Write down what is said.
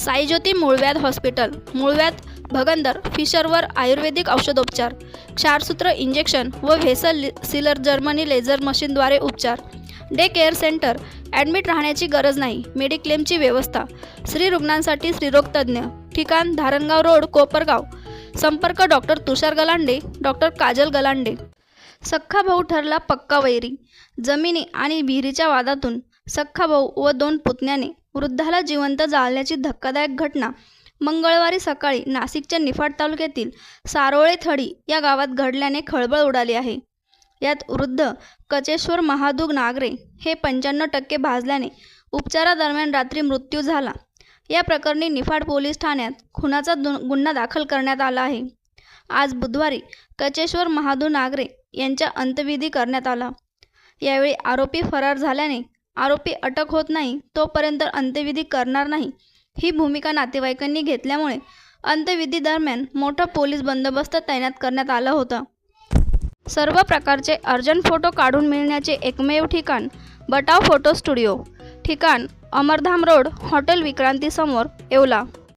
साईज्योती मूळव्याध हॉस्पिटल मूळव्याध भगंदर फिशरवर आयुर्वेदिक औषधोपचार क्षारसूत्र इंजेक्शन व व्हेसल सिलर जर्मनी लेझर मशीनद्वारे उपचार. डे केअर सेंटर ॲडमिट राहण्याची गरज नाही मेडिक्लेमची व्यवस्था. स्त्री रुग्णांसाठी स्त्रीरोगतज्ञ ठिकाण धारणगाव रोड कोपरगाव. संपर्क डॉक्टर तुषार गलांडे डॉक्टर काजल गलांडे. सख्खा भाऊ ठरला पक्का वैरी. जमिनी आणि विहिरीच्या वादातून सख्खा भाऊ व दोन पुतण्याने वृद्धाला जिवंत जाळण्याची धक्कादायक घटना मंगळवारी सकाळी नाशिकच्या निफाड तालुक्यातील सारोळे थडी या गावात घडल्याने खळबळ उडाली आहे. यात वृद्ध कचेश्वर महादुग नागरे हे पंच्याण्णव टक्के भाजल्याने उपचारादरम्यान रात्री मृत्यू झाला. या प्रकरणी निफाड पोलीस ठाण्यात खुनाचा गुन्हा दाखल करण्यात आला आहे. आज बुधवारी कचेश्वर महादू नागरे यांच्या अंत्यविधी करण्यात आला. यावेळी आरोपी फरार झाल्याने आरोपी अटक होत नाही तोपर्यंत अंत्यविधी करणार नाही. ही भूमिका नातेवाईकांनी घेतल्यामुळे अंत्यविधी दरम्यान मोठा पोलीस बंदोबस्त तैनात करण्यात आला होता. सर्व प्रकारचे अर्जंट फोटो काढून मिळण्याचे एकमेव ठिकाण बटाव फोटो स्टुडिओ ठिकाण अमरधाम रोड हॉटेल विक्रांतीसमोर येवला.